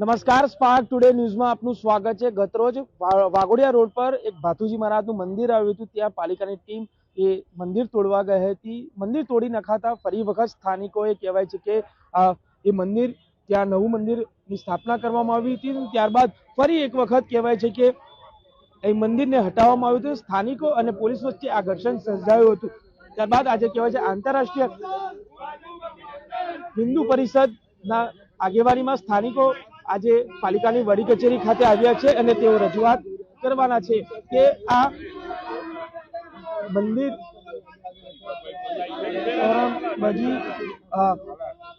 નમસ્કાર spark today ન્યૂઝમાં આપનું સ્વાગત છે. ગતરોજ વાઘોડિયા રોડ પર એક ભાતુજી મહારાજનું મંદિર આવ્યું હતું. ત્યાં પાલિકાની ટીમ એ મંદિર તોડવા ગઈ હતી. મંદિર તોડી નખાતા ફરી વખત સ્થાનિકોએ કહેવાય છે કે એ મંદિર, ત્યાં નવું મંદિરની સ્થાપના કરવામાં આવી હતી ત્યારબાદ ફરી એક વખત કહેવાય છે કે, એ મંદિરને હટાવવામાં આવ્યું હતું. સ્થાનિકો અને પોલીસ વચ્ચે આ ઘર્ષણ સર્જાયું હતું. ત્યારબાદ આજે કહેવાય છે આંતરરાષ્ટ્રીય હિન્દુ પરિષદના આગેવાનીમાં સ્થાનિકો આજે પાલિકાની વડી કચેરી ખાતે આવ્યા છે અને તેઓ રજૂઆત કરવાના છે કે આ મંદિર ઔરંગઝેબી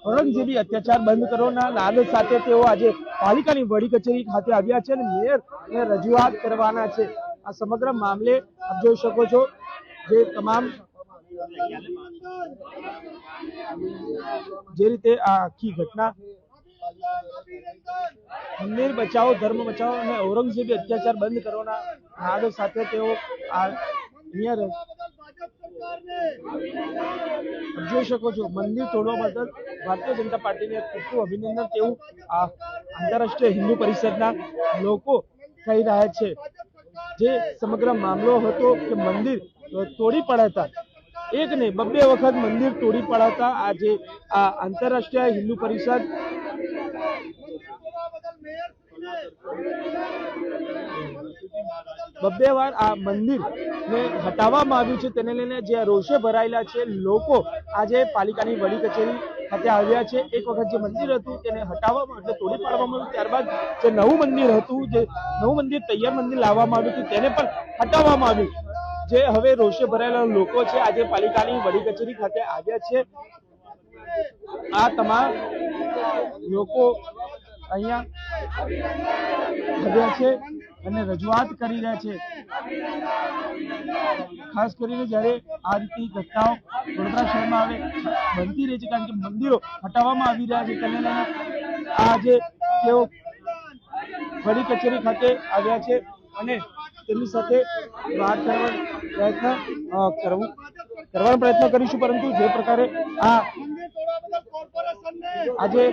ઔરંગઝેબી અત્યાચાર બંધ કરોના નાદ સાથે તેઓ આજે પાલિકાની વડી કચેરી ખાતે આવ્યા છે અને મેયરને રજૂઆત કરવાના છે. આ સમગ્ર મામલે આપ જોઈ શકો છો જે તમામ જે રીતે આ આખી ઘટના મંદિર બચાવો, ધર્મ બચાવો અને ઔરંગઝેબી અત્યાચાર બંધ કરવાના નાદ સાથે તેઓ અહીંયા જોઈ શકો છો, મંદિર તોડવા બદલ ભારતીય જનતા પાર્ટીને ખૂબ અભિનંદન તેવું આંતરરાષ્ટ્રીય હિન્દુ પરિષદના લોકો કહી રહ્યા છે. જે સમગ્ર મામલો હતો કે મંદિર તોડી પડાતા, એક નહીં બબ્બે વખત મંદિર તોડી પડાતા આજે આ આંતરરાષ્ટ્રીય હિન્દુ પરિષદ બબ્બે વાર આ મંદિર ને હટાવવામાં આવ્યું છે. તેને લઈને જે રોષે ભરાયેલા છે, લોકો આજે પાલિકાની વડી કચેરી ખાતે આવ્યા છે. એક વખત જે મંદિર હતું તેને હટાવવામાં એટલે તોડી પાડવામાં આવ્યું. ત્યારબાદ જે નવું મંદિર હતું, જે નવું મંદિર, તૈયાર મંદિર લાવવામાં આવ્યું હતું, તેને પણ હટાવવામાં આવ્યું. જે હવે રોષે ભરાયેલા લોકો છે, આજે પાલિકાની વડી કચેરી ખાતે આવ્યા છે. આ તમામ લોકો અહીંયા આવ્યા છે અને રજૂઆત કરી રહ્યા છે. ખાસ કરીને જ્યારે આ રીતની ઘટનાઓ વડોદરા શહેરમાં આવે બનતી રહે છે કારણ કે મંદિરો હટાવવામાં આવી રહ્યા છે તેને લઈને આજે તેઓ વડી કચેરી ખાતે આવ્યા છે અને તેમની સાથે વાત કરવાનો પ્રયત્ન કરવું કરવાનો પ્રયત્ન કરીશું પરંતુ જે પ્રકારે આ આજે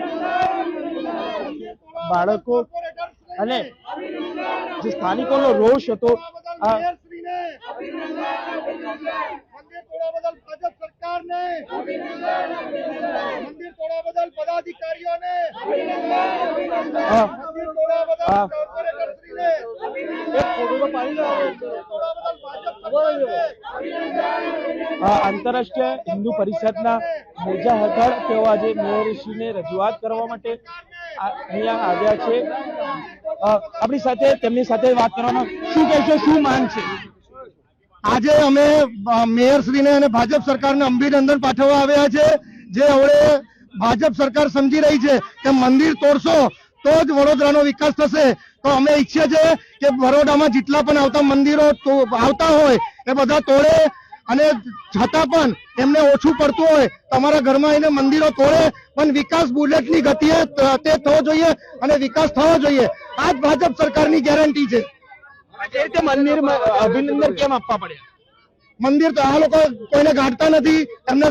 બાળકો અને જે સ્થાનિકોનો રોષ હતો આ આંતરરાષ્ટ્રીય હિન્દુ પરિષદના મોજા હેઠળ તેઓ આજે મેયરશ્રીને રજૂઆત કરવા માટે અહીંયા આવ્યા છે. આપણી સાથે તેમની સાથે વાત કરવાનો શું કહેશો શું માંગ છે? આજે અમે મેયરશ્રીને અને ભાજપ સરકારને અભિનંદન પાઠવવા આવ્યા છે. જે હવે ભાજપ સરકાર સમજી રહી છે કે મંદિર તોડશો તો જ વડોદરાનો વિકાસ થશે. તો અમે ઈચ્છીએ છીએ કે બરોડામાં જેટલા પણ આવતા મંદિરો આવતા હોય એ બધા તોડે અને છતાં પણ એમને ઓછું પડતું હોય. તમારા ઘરમાં એને મંદિરો તોડે, પણ વિકાસ બુલેટની ગતિએ ત- થવો જોઈએ અને વિકાસ થવો જોઈએ. આ જ ભાજપ સરકારની ગેરંટી છે. મંદિરમાં અભિનંદન કેમ આપવા પડ્યા? મંદિર તો આ લોકો કોઈને ગાંઠતા નથી. એમને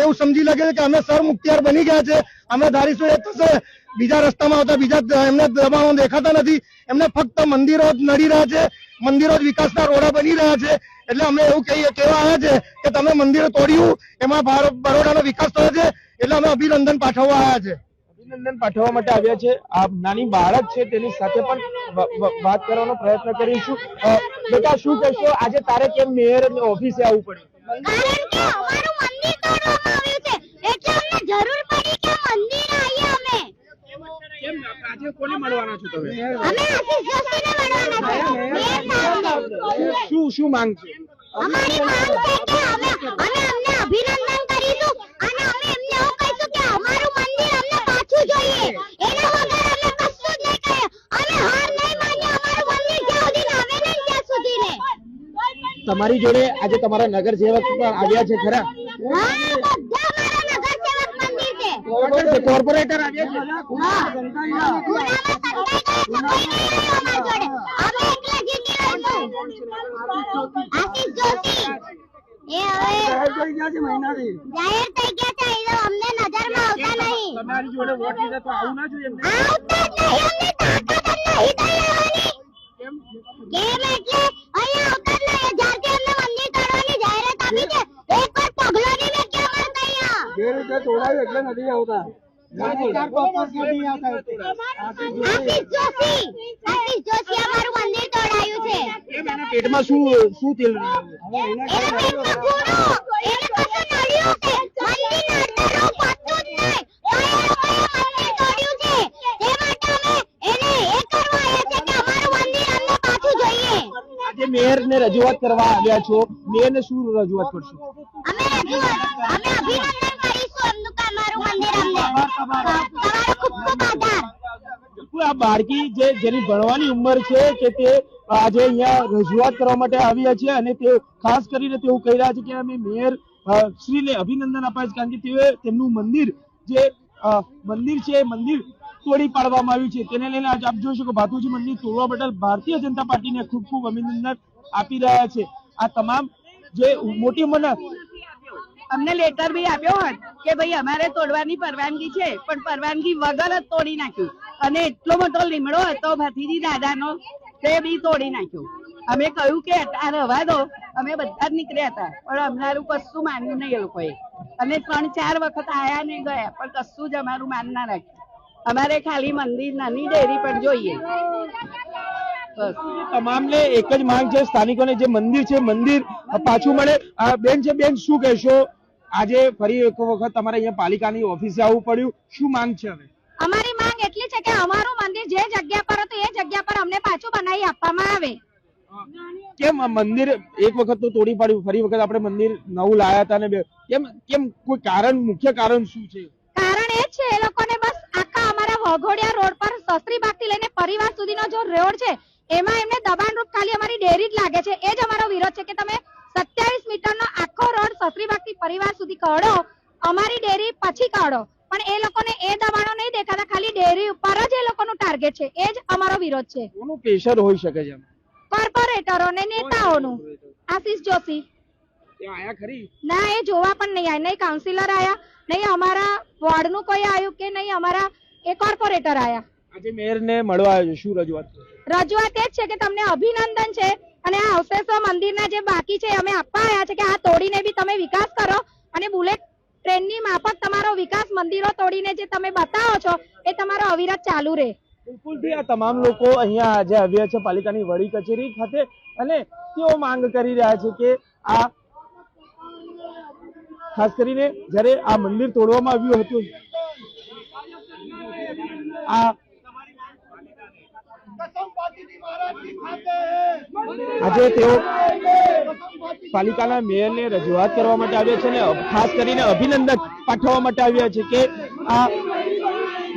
એવું સમજી લાગે છે કે અમે સર મુખ્તિયાર બની ગયા છે. અમે ધારીશું એ થશે. બીજા રસ્તામાં આવતા બીજા એમને દબાણો દેખાતા નથી. એમને ફક્ત મંદિરો જ નડી રહ્યા છે. મંદિરો જ વિકાસના રોડા બની રહ્યા છે. એટલે અમે એવું કહીએ, કહેવા આવ્યા છે કે તમે મંદિરો તોડ્યું, એમાં બરોડાનો વિકાસ થયો છે. એટલે અમે અભિનંદન પાઠવવા આવ્યા છે. અભિનંદન પાઠવવા માટે આવ્યા છે. આ નાની બાળક છે તેની સાથે પણ વાત કરવાનો પ્રયત્ન કરીશું. બેટા શું કહેશો? આજે તારે કેમ મેયર ઓફિસે આવવું પડ્યું? કારણ કે અમારું મંદિર તોડવામાં આવ્યું છે. એટલે અમને જરૂર પડી કે મંદિર આવીએ અમે. કેમ આજે કોને મળવાના છો તમે? અમે આશીષ જોશીને મળવાના છે. શું શું માંગ છે? અમારી માંગ છે કે અમે અમે અમને અભિનંદન કરીશું અને અમે એમને એવું કહીશું કે અમારું મંદિર અમને પાછું જોઈએ એના વગર અમે કશું જ નહીં કહીએ અમે હાર નહીં માનીએ અમારું મંદિર જ્યાં સુધી ના આવે ને ત્યાં સુધી ને તમારી જોડે આજે તમારા નગર સેવક પણ આવ્યા છે ખરા? હા બધા અમારા નગરસેવક મંદિર છે. કોર્પોરેટર આવ્યા છે? હા. ગુનામાં સંતાઈ ગયા તો કોઈ નહીં આવ્યો અમારી જોડે. અમે એકલા જીતી રહીશું આશીષ જોશી. એ હવે જાહેર થઈ ગયા છે એ તો અમને નજરમાં આવતા નહીં. તમારી જોડે વોટ લીધા તો આવું ના જોઈએ આવતા જ નહીં અમને તાકાત જ નહીં દઈ લેવાની કેમ? કેમ એટલે અહીંયા છે એટલે નથી આવતા અમને પાછું જોઈએ આજે મેયર ને રજૂઆત કરવા આવ્યા છો મેયર ને શું રજૂઆત કરશો અમે રજૂઆત અમે અભિનંદન આ બાળકી જે જેની ભણવાની ઉંમર છે કે તે આજે અહીંયા રજૂઆત કરવા માટે આવ્યા છે અને તે ખાસ કરીને તેઓ કહી રહ્યા છે કે અમે મેયર શ્રીને અભિનંદન અપાય છે કારણ કે તેઓએ તેમનું મંદિર જે મંદિર છે એ મંદિર તોડી પાડવામાં આવ્યું છે. તેને લઈને આજે આપ જોઈ શકો ભાતુજી મંદિર તોડવા બદલ ભારતીય જનતા પાર્ટીને ખૂબ ખૂબ અભિનંદન આપી રહ્યા છે. આ તમામ જે મોટી ઉંમરના અમને લેટર બી આપ્યો હોત કે ભાઈ અમારે તોડવાની પરવાનગી છે, પણ પરવાનગી વગર જ તોડી નાખ્યું. અને એટલો મોટો લીમડો હતો ભતીજી દાદાનો, તે બી તોડી નાખ્યું. અમે કહ્યું કે આ રવા દો, અમે બધા જ નીકળ્યા હતા, પણ અમારું કશું માન્યું નહીં એ લોકોએ. અને ત્રણ ચાર વખત આયા ને ગયા, પણ કશું જ અમારું માન ના રાખ્યું. અમારે ખાલી મંદિર, નાની ડેરી પણ જોઈએ. બસ. તમામને એક જ માંગ છે, સ્થાનિકોને જે મંદિર છે, મંદિર પાછું મળે. બેન છે, બેન, શું કહેશો? આજે ફરી એક વખત તમારે અહીંયા પાલિકાની ઓફિસે આવવું પડ્યું. શું માંગ છે હવે? અમારી માંગ એટલી છે કે અમારું મંદિર જે જગ્યા પર હતું એ જગ્યા પર અમને પાછું બનાવી આપવામાં આવે. કેમ મંદિર એક વખત તો તોડી પાડ્યું? ફરી વખત આપણે મંદિર નવું લાયા હતા ને કેમ કેમ કોઈ કારણ મુખ્ય કારણ શું છે? કારણ એ છે એ લોકોને બસ આખા અમારા વઘોડિયા રોડ પર સસ્ત્રીબાગથી લઈને પરિવાર સુધીનો જો રોડ છે એમાં એમને દબાણરૂપ ખાલી અમારી ડેરી જ લાગે છે. એ જ અમારો વિરોધ છે કે તમે સત્યાવીસ મીટરનો આખો પરિવાર સુધી કાઢો અમારી ડેરી પછી કાઢો. પણ એ લોકોને એ દબાણો નહીં દેખાતા ખાલી ડેરી ઉપર જ એ લોકોનું ટાર્ગેટ છે. એ જ અમારો વિરોધ છે. કોનું પ્રેશર હોઈ શકે છે કોર્પોરેટરો ને નેતાઓનું. આશીષ જોશી. આયા ખરી? ના એ જોવા પણ નહીં આયા. નહીં કાઉન્સિલર આયા નહીં અમારા વોર્ડનું કોઈ આવ્યું કે નહીં અમારા એ કોર્પોરેટર આયા. આજે મેયર ને મળવા આવ્યો છું. શું રજૂઆત? રજૂઆત એ જ છે કે તમને અભિનંદન છે અને આ અવશેષો મંદિરના જે બાકી છે અમે આપવા આવ્યા છે કે આ તોડીને બી તમે વિકાસ કરો. અને બુલેટ ટ્રેનની માફક તમારો વિકાસ મંદિરો તોડીને જે તમે બતાવો છો, એ તમારો અવિરત ચાલુ રહે. તમામ લોકો અહીંયા આજે આવ્યા છે પાલિકાની વડી કચેરી ખાતે અને તેઓ માંગ કરી રહ્યા છે કે આ ખાસ કરીને જ્યારે આ મંદિર તોડવામાં આવ્યું હતું, આ આજે તેઓ પાલિકાના મેયરને રજૂઆત કરવા માટે આવ્યા છે અને ખાસ કરીને અભિનંદન પાઠવવા માટે આવ્યા છે કે આ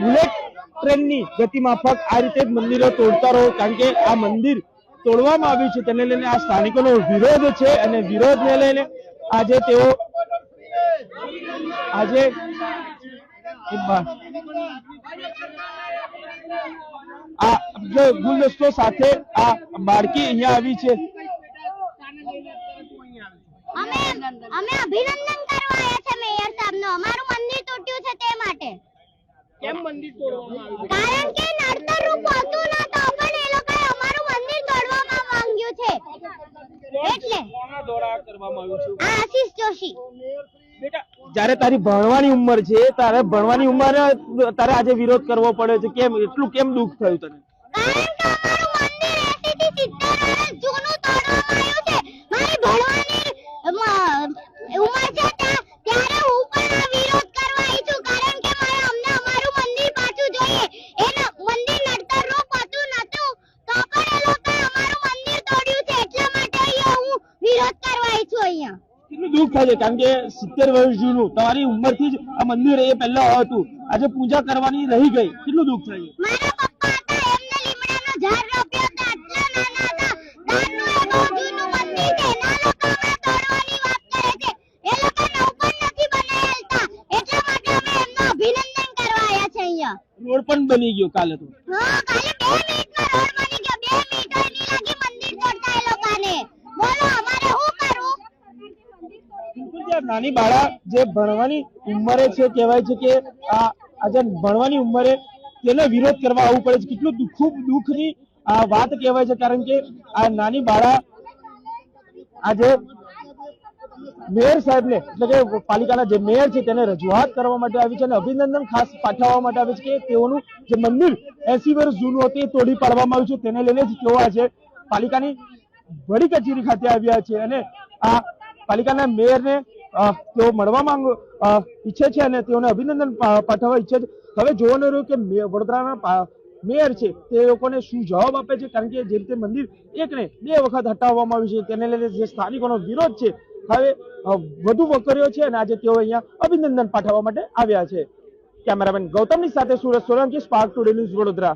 બુલેટ ટ્રેનની ગતિ માફક આ રીતે મંદિરો તોડતા રહો, કારણ કે આ મંદિર તોડવામાં આવ્યું છે. તેને લઈને આ સ્થાનિકોનો વિરોધ છે અને વિરોધને લઈને આજે તેઓ આજે આ ગુલદસ્તો સાથે આ બાળકી અહીંયા આવી છે. અમે અમે અભિનંદન કરવા આવ્યા છે મેયર સાહેબનો. અમારું મંદિર તૂટ્યું છે તે માટે. કેમ મંદિર તોડવામાં કારણ કે નડતર રૂપ હોતું ન તો પણ એ લોકોએ અમારું મંદિર તોડવામાં માંગ્યું છે. એટલે કોના દ્વારા કરવામાં આવ્યું છે? આશીષ જોશી. જ્યારે તારી ભણવાની ઉંમર છે, તારે ભણવાની ઉંમર, તારે આજે વિરોધ કરવો પડે છે. કેમ? એટલું કેમ દુઃખ થયું તને? કારણ કે અમારું મંદિર 80 થી 70 વર્ષ જૂનું તોડવામાં આવ્યું છે મારી ભણવાની અમ, ઉંમર છે ત્યાં- ત્યારે હું પણ આ વિરોધ કરવા આવી છું કારણ કે મારે અમને અમારું મંદિર પાછું જોઈએ એનું મંદિર નડતર રૂપ હતું નતું તો પણ એ લોકોએ અમારું મંદિર તોડ્યું છે એટલા માટે અહીંયા હું વિરોધ કરવા આવી છું અહીંયા કેટલું દુઃખ થાય છે કારણ કે સિત્તેર વર્ષ જૂનું. તમારી ઉંમરથી જ આ મંદિર એ પહેલા હતું. આજે પૂજા કરવાની રહી ગઈ. કેટલું દુઃખ થયું રોડ પણ બની ગયો કાલે લીમડાનો નાની બાળા જે ભણવાની ઉંમરે છે, કહેવાય છે કે આજે ભણવાની ઉંમરે તેને વિરોધ કરવા આવવું પડે છે. કેટલું ખૂબ દુઃખની વાત કહેવાય છે, કારણ કે આ નાની બાળા આજે મેયર સાહેબને, એટલે કે પાલિકાના જે મેયર છે, તેને રજૂઆત કરવા માટે આવી છે અને અભિનંદન ખાસ પાઠવવા માટે આવે છે કે તેઓનું જે મંદિર એસી વર્ષ જૂનું હતું, એ તોડી પાડવામાં આવ્યું છે. તેને લઈને જ તેઓ આજે પાલિકાની વડી કચેરી ખાતે આવ્યા છે અને આ પાલિકાના મેયરને તેઓ મળવા માંગ ઈચ્છે છે અને તેઓને અભિનંદન પાઠવવા ઈચ્છે છે. હવે જોવાનું રહ્યું કે વડોદરાના મેયર છે, તે લોકોને શું જવાબ આપે છે? કારણ કે જે રીતે મંદિર એક ને બે વખત હટાવવામાં આવ્યું છે, તેને લઈને જે સ્થાનિકોનો વિરોધ છે, હવે વધુ વકર્યો છે અને આજે તેઓ અહીંયા અભિનંદન પાઠવવા માટે આવ્યા છે. કેમેરામેન ગૌતમની સાથે Surat Solanki, Spark Today news Vadodara.